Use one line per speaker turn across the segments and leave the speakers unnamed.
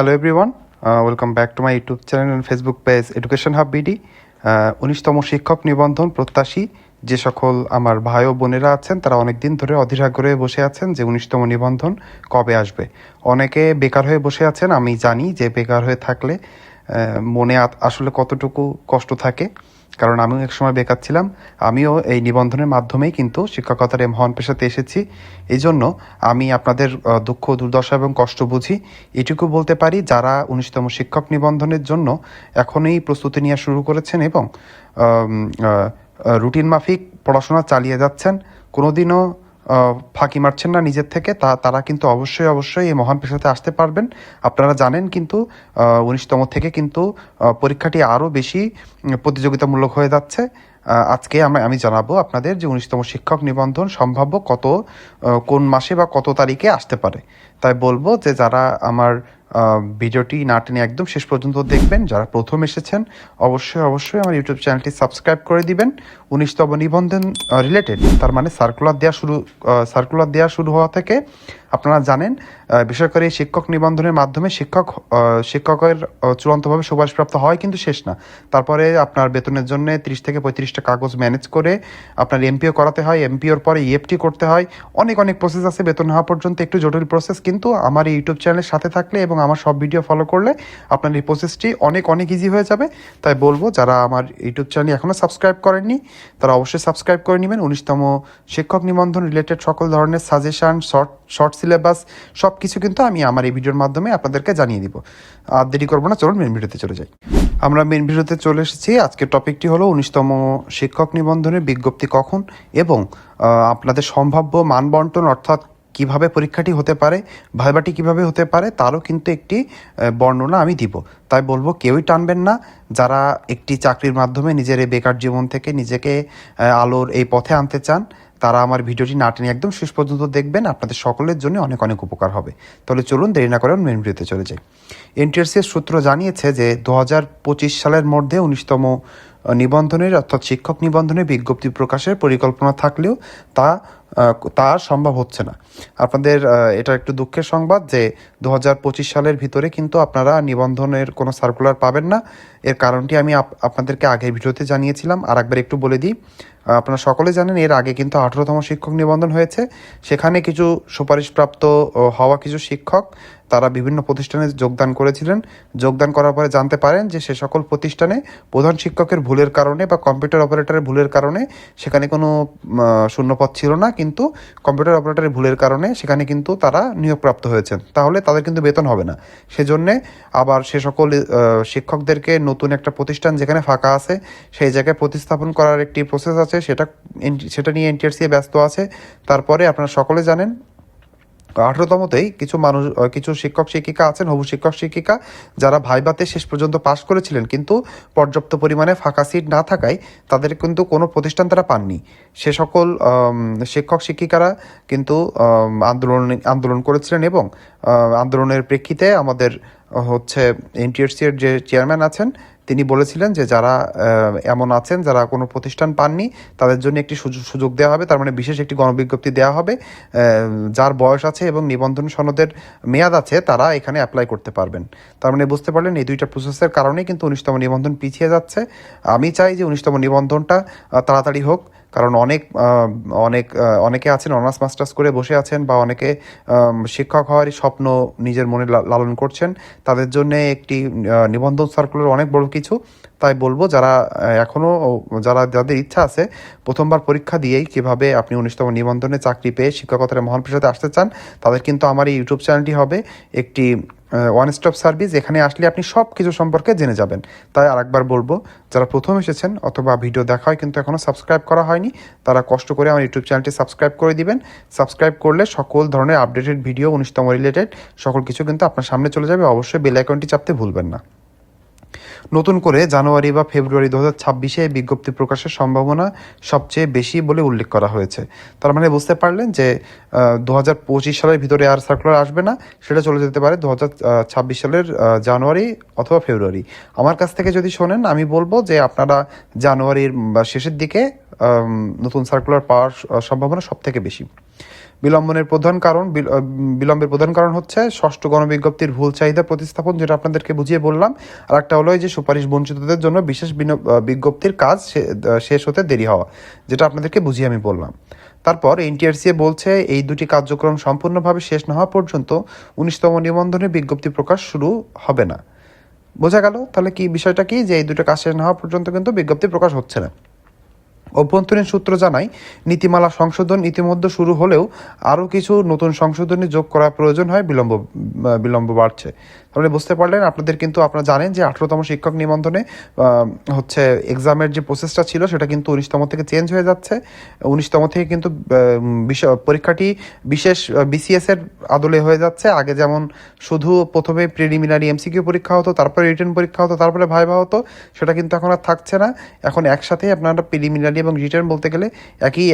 Hello everyone welcome back to my YouTube channel and Facebook page education hub BD উনিশতম শিক্ষক নিবন্ধন প্রত্যাশী যে সকল আমার ভাই ও বোনেরা আছেন, তারা অনেক দিন ধরে অধীর আগ্রহে বসে আছেন যে উনিশতম নিবন্ধন কবে আসবে। অনেকে বেকার হয়ে বসে আছেন, আমি জানি যে বেকার হয়ে থাকলে মনে আসলে কতটুকু কষ্ট থাকে। কারণ আমিও এক সময় বেকার ছিলাম, আমিও এই নিবন্ধনের মাধ্যমেই কিন্তু শিক্ষকতার এই মহান পেশাতে এসেছি। এই জন্য আমি আপনাদের দুঃখ, দুর্দশা এবং কষ্ট বুঝি। এটুকু বলতে পারি, যারা উনিশতম শিক্ষক নিবন্ধনের জন্য এখনই প্রস্তুতি নেওয়া শুরু করেছেন এবং রুটিন মাফিক পড়াশোনা চালিয়ে যাচ্ছেন, কোনোদিনও ফাঁকি মারছেন না নিজের থেকে। তা তারা কিন্তু অবশ্যই অবশ্যই এই মহান পেশাতে আসতে পারবেন। আপনারা জানেন কিন্তু উনিশতম থেকে কিন্তু পরীক্ষাটি আরও বেশি প্রতিযোগিতামূলক হয়ে যাচ্ছে। আজকে আমি আমি জানাব আপনাদের যে উনিশতম শিক্ষক নিবন্ধন সম্ভাব্য কত কোন মাসে বা কত তারিখে আসতে পারে। তাই বলব যে যারা আমার ভিডিওটি না টেনে একদম শেষ পর্যন্ত দেখবেন। যারা প্রথম এসেছেন, অবশ্যই অবশ্যই আমার ইউটিউব চ্যানেলটি সাবস্ক্রাইব করে দিবেন। উনিশতম নিবন্ধন রিলেটেড তার মানে সার্কুলার দেওয়া শুরু সার্কুলার দেওয়া শুরু হওয়া থেকে আপনারা জানেন বেসরকারি শিক্ষক নিবন্ধনের মাধ্যমে শিক্ষক শিক্ষকের চূড়ান্তভাবে সুপারিশপ্রাপ্ত হয় কিন্তু শেষ না। তারপরে আপনার বেতনের জন্য তিরিশ থেকে পঁয়ত্রিশটা কাগজ ম্যানেজ করে আপনার এমপিও করাতে হয়। এমপিওর পরে ইএফটি করতে হয়। অনেক অনেক প্রসেস আছে বেতন হওয়া পর্যন্ত, একটু জটিল প্রসেস কিন্তু আমার ইউটিউব চ্যানেলের সাথে থাকলে এবং আমার সব ভিডিও ফলো করলে আপনার এই প্রসেসটি অনেক অনেক ইজি হয়ে যাবে। তাই বলব, যারা আমার ইউটিউব চ্যানেল এখনও সাবস্ক্রাইব করেননি, তারা অবশ্যই সাবস্ক্রাইব করে নেবেন। উনিশতম শিক্ষক নিবন্ধন রিলেটেড সকল ধরনের সাজেশন শর্ট শর্ট সিলেবাস সব কিছু কিন্তু আমি আমার এই ভিডিওর মাধ্যমে আপনাদেরকে জানিয়ে দিব। আর দেরি করব না, চলুন মেন ভিডিওতে চলে যাই। আমরা মেন ভিডিওতে চলে এসেছি। আজকের টপিকটি হলো উনিশতম শিক্ষক নিবন্ধনের বিজ্ঞপ্তি কখন এবং আপনাদের সম্ভাব্য মানবন্টন অর্থাৎ কীভাবে পরীক্ষাটি হতে পারে ভাইবাটি কীভাবে হতে পারে, তারও কিন্তু একটি বর্ণনা আমি দিব। তাই বলব কেউই টানবেন না। যারা একটি চাকরির মাধ্যমে নিজের এই বেকার জীবন থেকে নিজেকে আলোর এই পথে আনতে চান, তারা আমার ভিডিওটি না টেনে একদম শেষ পর্যন্ত দেখবেন। আপনাদের সকলের জন্য অনেক অনেক উপকার হবে। তাহলে চলুন দেরি না করে মেন ভিডিওতে চলে যাই। এনটিআরসিএস সূত্র জানিয়েছে যে, দু হাজার পঁচিশ সালের মধ্যে উনিশতম নিবন্ধনের, অর্থাৎ শিক্ষক নিবন্ধনের বিজ্ঞপ্তি প্রকাশের পরিকল্পনা থাকলেও তা তা সম্ভব হচ্ছে না। আপনাদের এটা একটু দুঃখের সংবাদ যে দু হাজার পঁচিশ সালের ভিতরে কিন্তু আপনারা নিবন্ধনের কোনো সার্কুলার পাবেন না। এর কারণটি আমি আপ- আপনাদেরকে আগের ভিডিওতে জানিয়েছিলাম। আর একবার একটু বলে দিই আপনারা সকলে জানেন এর আগে কিন্তু আঠারোতম শিক্ষক নিবন্ধন হয়েছে। সেখানে কিছু সুপারিশপ্রাপ্ত হওয়া কিছু শিক্ষক তারা বিভিন্ন প্রতিষ্ঠানে যোগদান করেছিলেন। যোগদান করার পরে জানতে পারেন যে সে সকল প্রতিষ্ঠানে প্রধান শিক্ষকের ভুলের কারণে বা কম্পিউটার অপারেটরের ভুলের কারণে সেখানে কোনো শূন্যপদ ছিল না, কিন্তু কম্পিউটার অপারেটরের ভুলের কারণে সেখানে কিন্তু তারা নিয়োগপ্রাপ্ত হয়েছেন। তাহলে তাদের কিন্তু বেতন হবে না। সেজন্যে আবার সে সকল শিক্ষকদেরকে নতুন একটা প্রতিষ্ঠান যেখানে ফাঁকা আছে, সেই জায়গায় প্রতিস্থাপন করার একটি প্রসেস আছে। সেটা সেটা নিয়ে এনটিআরসি ব্যস্ত আছে। তারপরে আপনারা সকলে জানেন আঠারোতমতেই কিছু মানুষ কিছু শিক্ষক, শিক্ষিকা আছেন, হবু শিক্ষক, শিক্ষিকা, যারা ভাইবাতে শেষ পর্যন্ত পাশ করেছিলেন, কিন্তু পর্যাপ্ত পরিমাণে ফাঁকা সিট না থাকায় তাদের কিন্তু কোনো প্রতিষ্ঠান তারা পাননি। সে সকল শিক্ষক, শিক্ষিকারা কিন্তু আন্দোলন আন্দোলন করেছিলেন এবং আন্দোলনের প্রেক্ষিতে আমাদের হচ্ছে এনটিএসসি এর যে চেয়ারম্যান আছেন তিনি বলেছিলেন যে যারা এমন আছেন, যারা কোনো প্রতিষ্ঠান পাননি, তাদের জন্য একটি সুযোগ দেওয়া হবে। তার মানে বিশেষ একটি গণবিজ্ঞপ্তি দেওয়া হবে। যার বয়স আছে এবং নিবন্ধন সনদের মেয়াদ আছে, তারা এখানে অ্যাপ্লাই করতে পারবেন। তার মানে বুঝতে পারলেন, এই দুইটা প্রসেসের কারণেই কিন্তু উনিশতম নিবন্ধন পিছিয়ে যাচ্ছে। আমি চাই যে উনিশতম নিবন্ধনটা তাড়াতাড়ি হোক। কারণ অনেক অনেক অনেকে আছেন, অনার্স, মাস্টার্স করে বসে আছেন বা অনেকে শিক্ষক হওয়ারই স্বপ্ন নিজের মনে লালন করছেন। তাদের জন্য একটি নিবন্ধন সার্কুলার অনেক বড় কিছু। তাই বলব যারা এখনও যারা, যাদের ইচ্ছা আছে, প্রথমবার পরীক্ষা দিয়েই কীভাবে আপনি উনিশতম নিবন্ধনে চাকরি পেয়ে শিক্ষকতার মহান পেশাতে আসতে চান, তাদের কিন্তু আমার এই ইউটিউব চ্যানেলটি হবে। একটি ওয়ান স্টপ সার্ভিস এখানে আসলে আপনি সব কিছু সম্পর্কে জেনে যাবেন। তাই আরেকবার বলব, যারা প্রথম এসেছেন অথবা ভিডিও দেখা হয় কিন্তু এখনও সাবস্ক্রাইব করা হয়নি, তারা কষ্ট করে আমার ইউটিউব চ্যানেলটি সাবস্ক্রাইব করে দিবেন। সাবস্ক্রাইব করলে সকল ধরনের আপডেটেড ভিডিও উনিশতম রিলেটেড সকল কিছু কিন্তু আপনার সামনে চলে যাবে। অবশ্যই বেল আইকনটি চাপতে ভুলবেন না। নতুন করে জানুয়ারি বা ফেব্রুয়ারি দু হাজার ছাব্বিশে বিজ্ঞপ্তি প্রকাশের সম্ভাবনা সবচেয়ে বেশি বলে উল্লেখ করা হয়েছে। তার মানে বুঝতে পারলেন যে দু হাজার পঁচিশ সালের ভিতরে আর সার্কুলার আসবে না, সেটা চলে যেতে পারে দু হাজার ছাব্বিশ সালের জানুয়ারি অথবা ফেব্রুয়ারি। আমার কাছ থেকে যদি শোনেন, আমি বলব যে আপনারা জানুয়ারির শেষের দিকে নতুন সার্কুলার পাওয়ার সম্ভাবনা সব থেকে বেশি। বিলম্বনের প্রধান কারণ, বিল- বিলম্বের প্রধান কারণ হচ্ছে ষষ্ঠ গণবিজ্ঞপ্তির ভুল চাহিদা প্রতিস্থাপন, যেটা আপনাদেরকে বুঝিয়ে বললাম। আর একটা হলো যে সুপারিশ বঞ্চিতদের জন্য বিশেষ বিজ্ঞপ্তির কাজ শেষ হতে দেরি হওয়া, যেটা আপনাদেরকে বুঝিয়ে আমি বললাম। তারপর এনটিআরসিএ বলছে, এই দুটি কার্যক্রম সম্পূর্ণভাবে শেষ না হওয়া পর্যন্ত উনিশতম নিবন্ধনে বিজ্ঞপ্তি প্রকাশ শুরু হবে না। বোঝা গেল? তাহলে কি বিষয়টা কি? যে এই দুটো কাজ শেষ না হওয়া পর্যন্ত কিন্তু বিজ্ঞপ্তি প্রকাশ হচ্ছে না। অভ্যন্তরীণ সূত্র জানায়, নীতিমালা সংশোধন ইতিমধ্যে শুরু হলেও আরও কিছু নতুন সংশোধনী যোগ করা প্রয়োজন হয়, বিলম্ব বিলম্ব বাড়ছে। তাহলে বুঝতে পারলেন, আপনাদের কিন্তু আপনারা জানেন যে আঠেরোতম শিক্ষক নিবন্ধনে হচ্ছে এক্সামের যে প্রসেসটা ছিল, সেটা কিন্তু উনিশতম থেকে চেঞ্জ হয়ে যাচ্ছে। উনিশতম থেকে কিন্তু পরীক্ষাটি বিশেষ বিসিএসের আদলে হয়ে যাচ্ছে। আগে যেমন শুধু প্রথমে প্রিলিমিনারি এমসিকিউ পরীক্ষা হতো, তারপরে রিটার্ন পরীক্ষা হতো, তারপরে ভাইভা হতো, সেটা কিন্তু এখন আর থাকছে না। এখন একসাথে আপনারা প্রিলিমিনারি এবং রিটার্ন বলতে গেলে একই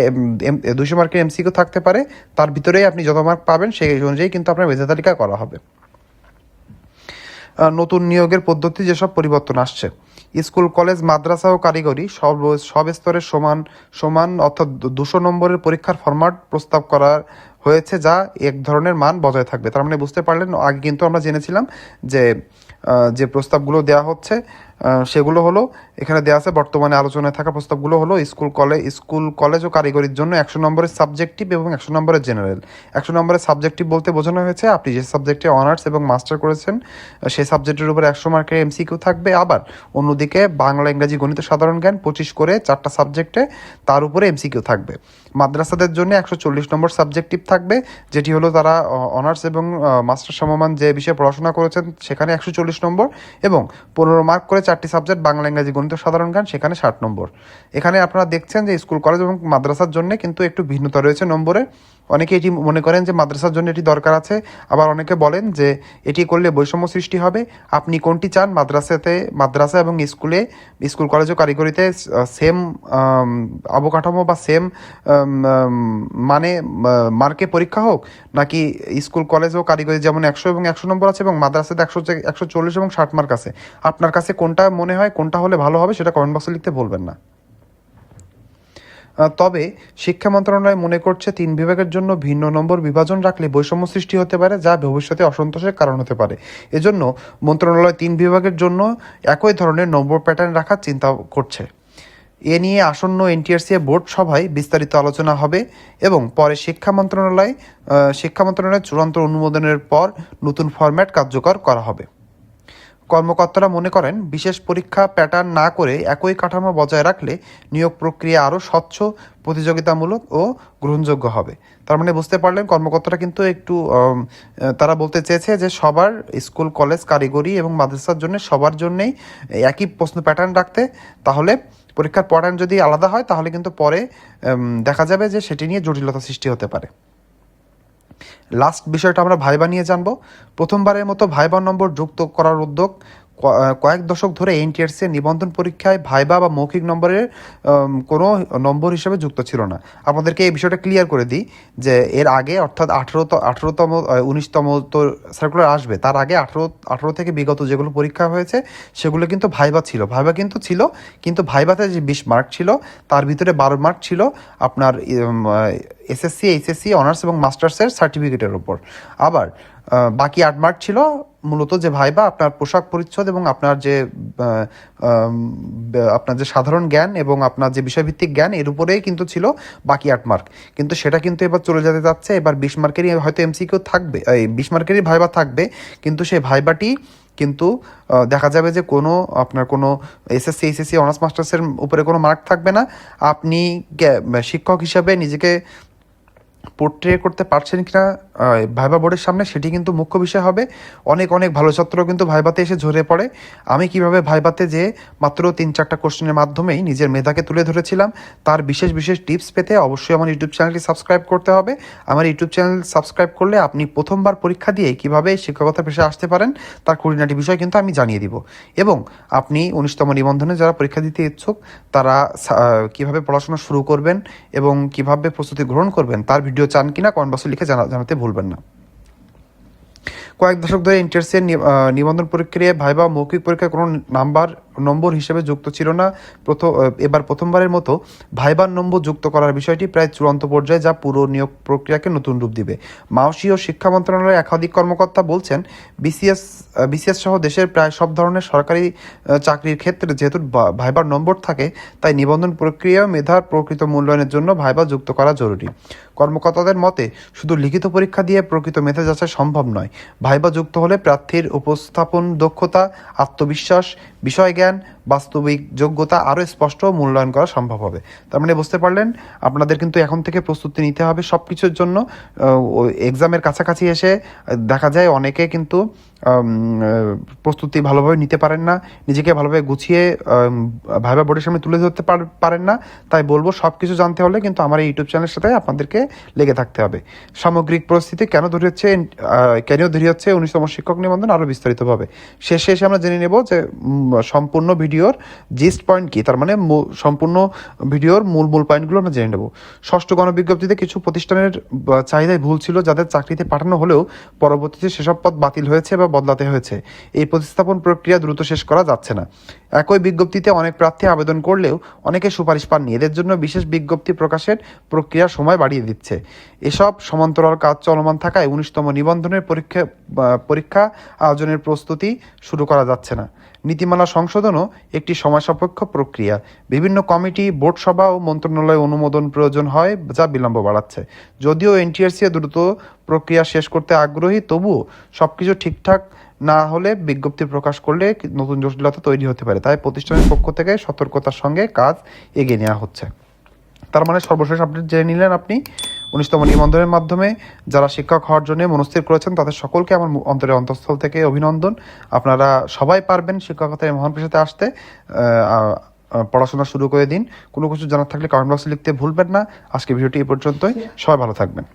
দুশো মার্কের এমসিকিউ থাকতে পারে। তার ভিতরেই আপনি যত মার্ক পাবেন, সেই অনুযায়ী কিন্তু আপনার মেধা তালিকা করা হবে। নতুন নিয়োগের পদ্ধতি যেসব পরিবর্তন আসছে। স্কুল, কলেজ, মাদ্রাসা ও কারিগরি সব সব স্তরের সমান সমান অর্থাৎ দুশো নম্বরের পরীক্ষার ফরম্যাট প্রস্তাব করার হয়েছে যা এক ধরনের মান বজায় থাকবে। তার মানে বুঝতে পারলেন, আগে কিন্তু আমরা জেনেছিলাম যে যে প্রস্তাবগুলো দেওয়া হচ্ছে সেগুলো হলো, এখানে দেওয়া আছে, বর্তমানে আলোচনায় থাকা প্রস্তাবগুলো হলো, স্কুল কলেজ স্কুল, কলেজ ও কারিগরির জন্য একশো নম্বরের সাবজেক্টিভ এবং একশো নম্বরের জেনারেল। একশো নম্বরের সাবজেক্টিভ বলতে বোঝানো হয়েছে, আপনি যে সাবজেক্টে অনার্স এবং মাস্টার করেছেন সেই সাবজেক্টের উপর একশো মার্কের এমসিকিউ থাকবে। আবার অন্যদিকে বাংলা, ইংরাজি, গণিত সাধারণ জ্ঞান পঁচিশ করে চারটা সাবজেক্টে তার উপরে এমসিকিউ থাকবে। মাদ্রাসাদের জন্য একশো চল্লিশ নম্বর সাবজেক্টিভ থাকবে, যেটি হলো তারা অনার্স এবং মাস্টার সমমান যে বিষয়ে পড়াশোনা করেছেন, সেখানে একশো চল্লিশ নম্বর এবং পনেরো মার্ক করে চারটি সাবজেক্ট, বাংলা, ইংরাজি, গণিত, সাধারণ জ্ঞান, সেখানে ষাট নম্বর। এখানে আপনারা দেখছেন যে স্কুল, কলেজ এবং মাদ্রাসার জন্য কিন্তু একটু ভিন্নতা রয়েছে নম্বরে। অনেকে এটি মনে করেন যে মাদ্রাসার জন্য এটি দরকার আছে। আবার অনেকে বলেন যে এটি করলে বৈষম্য সৃষ্টি হবে। আপনি কোনটি চান? মাদ্রাসাতে, মাদ্রাসা এবং স্কুলে, স্কুল, কলেজ ও কারিগরিতে সেম অবকাঠামো বা সেম মানে মার্কে পরীক্ষা হোক, নাকি স্কুল, কলেজ ও কারিগরি যেমন একশো এবং একশো নম্বর আছে এবং মাদ্রাসাতে একশো একশো চল্লিশ এবং ষাট মার্ক আছে। আপনার কাছে কোনটা মনে হয়, কোনটা হলে ভালো হবে সেটা কমেন্ট বক্সে লিখতে বলবেন না। তবে শিক্ষা মন্ত্রণালয় মনে করছে তিন বিভাগের জন্য ভিন্ন নম্বর বিভাজন রাখলে বৈষম্য সৃষ্টি হতে পারে, যা ভবিষ্যতে অসন্তোষের কারণ হতে পারে। এজন্য মন্ত্রণালয় তিন বিভাগের জন্য একই ধরনের নম্বর প্যাটার্ন রাখার চিন্তা করছে। এ নিয়ে আসন্ন এনটিআরসি বোর্ড সভায় বিস্তারিত আলোচনা হবে এবং পরে শিক্ষা মন্ত্রণালয় শিক্ষা মন্ত্রণালয়ের চূড়ান্ত অনুমোদনের পর নতুন ফরম্যাট কার্যকর করা হবে। কর্মকর্তারা মনে করেন, বিশেষ পরীক্ষা প্যাটার্ন না করে একই কাঠামো বজায় রাখলে নিয়োগ প্রক্রিয়া আরও স্বচ্ছ, প্রতিযোগিতামূলক ও গ্রহণযোগ্য হবে। তার মানে বুঝতে পারলেন, কর্মকর্তারা কিন্তু একটু তারা বলতে চেয়েছে যে সবার স্কুল, কলেজ, কারিগরি এবং মাদ্রাসার জন্য সবার জন্যেই একই প্রশ্ন প্যাটার্ন রাখতে, তাহলে পরীক্ষার প্যাটার্ন যদি আলাদা হয়, তাহলে কিন্তু পরে দেখা যাবে যে সেটি নিয়ে জটিলতা সৃষ্টি হতে পারে। লাস্ট বিষয়টা আমরা ভাইবা নিয়ে জানব। প্রথমবারের মতো ভাইবা নম্বর যুক্ত করার উদ্যোগ কয়েক দশক ধরে এনটিআরসি নিবন্ধন পরীক্ষায় ভাইবা বা মৌখিক নম্বরের কোনো নম্বর হিসেবে যুক্ত ছিল না। আপনাদেরকে এই বিষয়টা ক্লিয়ার করে দিই যে এর আগে অর্থাৎ আঠেরো আঠেরোতম উনিশতম তো সার্কুলার আসবে, তার আগে আঠেরো আঠেরো থেকে বিগত যেগুলো পরীক্ষা হয়েছে, সেগুলো কিন্তু ভাইবা ছিল। ভাইবা কিন্তু ছিল, কিন্তু ভাইবাতে যে বিশ মার্ক ছিল, তার ভিতরে বারো মার্ক ছিল আপনার এসএসসি, এইচএসসি, অনার্স এবং মাস্টার্সের সার্টিফিকেটের ওপর আবার বাকি আট মার্ক ছিল মূলত যে ভাইবা, আপনার পোশাক পরিচ্ছদ এবং আপনার যে আপনার যে সাধারণ জ্ঞান এবং আপনার যে বিষয়ভিত্তিক জ্ঞান, এর উপরেই কিন্তু ছিল বাকি আট মার্ক কিন্তু সেটা কিন্তু এবার চলে যেতে যাচ্ছে। এবার বিশ মার্কেরই হয়তো এমসিকিউ থাকবে, এই বিশ মার্কেরই ভাইবা থাকবে। কিন্তু সেই ভাইবাটি কিন্তু দেখা যাবে যে কোনো আপনার কোনো এসএসসি এইচএসসি অনার্স মাস্টার্সের উপরে কোনো মার্ক থাকবে না। আপনি শিক্ষক হিসাবে নিজেকে পোর্ট্রে করতে পারছেন কিনা ভাইবা বোর্ডের সামনে সেটি কিন্তু মুখ্য বিষয় হবে। অনেক অনেক ভালো ছাত্র কিন্তু ভাইবাতে এসে ঝরে পড়ে। আমি কীভাবে ভাইবাতে যে মাত্র তিন, চারটা কোশ্চেনের মাধ্যমেই নিজের মেধাকে তুলে ধরেছিলাম, তার বিশেষ বিশেষ টিপস পেতে অবশ্যই আমার ইউটিউব চ্যানেলটি সাবস্ক্রাইব করতে হবে। আমার ইউটিউব চ্যানেল সাবস্ক্রাইব করলে আপনি প্রথমবার পরীক্ষা দিয়ে কীভাবে শিক্ষকতা পেশায় আসতে পারেন, তার খুঁটিনাটি বিষয় কিন্তু আমি জানিয়ে দিব। এবং আপনি উনিশতম নিবন্ধনে যারা পরীক্ষা দিতে ইচ্ছুক, তারা কীভাবে পড়াশোনা শুরু করবেন এবং কীভাবে প্রস্তুতি গ্রহণ করবেন, তার ভিডিও চান কিনা, কমেন্ট বক্সে লিখে জানা- জানাতে ভুলবেন না। কয়েক দশক ধরে ইন্টারসিয়ার নিবন্ধন প্রক্রিয়ায় ভাইবা মৌখিক পরীক্ষায় কোনো নাম্বার নম্বর হিসেবে যুক্ত ছিল না। প্রথম এবার প্রথমবারের মতো ভাইবার নম্বর যুক্ত করার বিষয়টি প্রায় চূড়ান্ত পর্যায়ে যা পুরো নিয়োগ প্রক্রিয়াকে নতুন রূপ দিবে। মাওসি ও শিক্ষা মন্ত্রণালয়ের একাধিক কর্মকর্তা বলছেন, বিসিএস বিসিএস সহ দেশের প্রায় সব ধরনের সরকারি চাকরির ক্ষেত্রে যেহেতু ভাইবার নম্বর থাকে, তাই নিবন্ধন প্রক্রিয়া মেধার প্রকৃত মূল্যায়নের জন্য ভাইবা যুক্ত করা জরুরি। কর্মকর্তাদের মতে, শুধু লিখিত পরীক্ষা দিয়ে প্রকৃত মেধা যাচাই সম্ভব নয়। ভাইবা যুক্ত হলে প্রার্থীর উপস্থাপন দক্ষতা, আত্মবিশ্বাস বিষয় জ্ঞান বাস্তবিক যোগ্যতা আরও স্পষ্ট মূল্যায়ন করা সম্ভব হবে। তার মানে বুঝতে পারলেন, আপনাদের কিন্তু এখন থেকে প্রস্তুতি নিতে হবে সব কিছুর জন্য এক্সামের কাছাকাছি এসে দেখা যায় অনেকে কিন্তু প্রস্তুতি ভালোভাবে নিতে পারেন না, নিজেকে ভালোভাবে গুছিয়ে ভাইবা বোর্ডের সামনে তুলে ধরতে পার- পারেন না। তাই বলব সব কিছু জানতে হলে কিন্তু আমার এই ইউটিউব চ্যানেলের সাথে আপনাদেরকে লেগে থাকতে হবে। সামগ্রিক পরিস্থিতি কেন ধরে হচ্ছে কেন ধরে হচ্ছে, উনিশতম শিক্ষক নিবন্ধন আরও বিস্তারিতভাবে। শেষে এসে আমরা জেনে নেব যে সম্পূর্ণ ভিডিওর জিস্ট পয়েন্ট কি? তার মানে সম্পূর্ণ ভিডিওর মূল মূল পয়েন্টগুলো আমরা জেনে নেব। ষষ্ঠ গণবিজ্ঞপ্তিতে কিছু প্রতিষ্ঠানের চাহিদায় ভুল ছিল যাদের চাকরিতে পাঠানো হলেও পরবর্তীতে সেসব পদ বাতিল হয়েছে বা বদলাতে হয়েছে। এই প্রতিস্থাপন প্রক্রিয়া দ্রুত শেষ করা যাচ্ছে না। একই বিজ্ঞপ্তিতে অনেক প্রার্থী আবেদন করলেও অনেকে সুপারিশ পাননি। এদের জন্য বিশেষ বিজ্ঞপ্তি প্রকাশের প্রক্রিয়া সময় বাড়িয়ে দিচ্ছে। এসব সমান্তরাল কাজ চলমান থাকায় উনিশতম নিবন্ধনের পরীক্ষা পরীক্ষা আয়োজনের প্রস্তুতি শুরু করা যাচ্ছে না। নীতিমালা সংশোধনও একটি সময়সাপেক্ষ প্রক্রিয়া। বিভিন্ন কমিটি, বোর্ড সভা ও মন্ত্রণালয় অনুমোদন প্রয়োজন হয় যা বিলম্ব বাড়াচ্ছে। যদিও এনটিআরসি দ্রুত প্রক্রিয়া শেষ করতে আগ্রহী, তবুও সব কিছু ঠিকঠাক না হলে বিজ্ঞপ্তি প্রকাশ করলে নতুন জটিলতা তৈরি হতে পারে। তাই প্রতিষ্ঠানের পক্ষ থেকে সতর্কতার সঙ্গে কাজ এগিয়ে নেওয়া হচ্ছে। তার মানে সর্বশেষ আপডেট জেনে নিলেন আপনি। উনিশতম নিবন্ধনের মাধ্যমে যারা শিক্ষক হওয়ার জন্য মনস্থির করেছেন, তাদের সকলকে আমার অন্তরে অন্তঃস্থল থেকে অভিনন্দন। আপনারা সবাই পারবেন শিক্ষকতার মহান পেশাতে আসতে। পড়াশোনা শুরু করে দিন। কোনো কিছু জানার থাকলে কমেন্ট বক্সে লিখতে ভুলবেন না। আজকে ভিডিওটি এই পর্যন্তই। সবাই ভালো থাকবেন।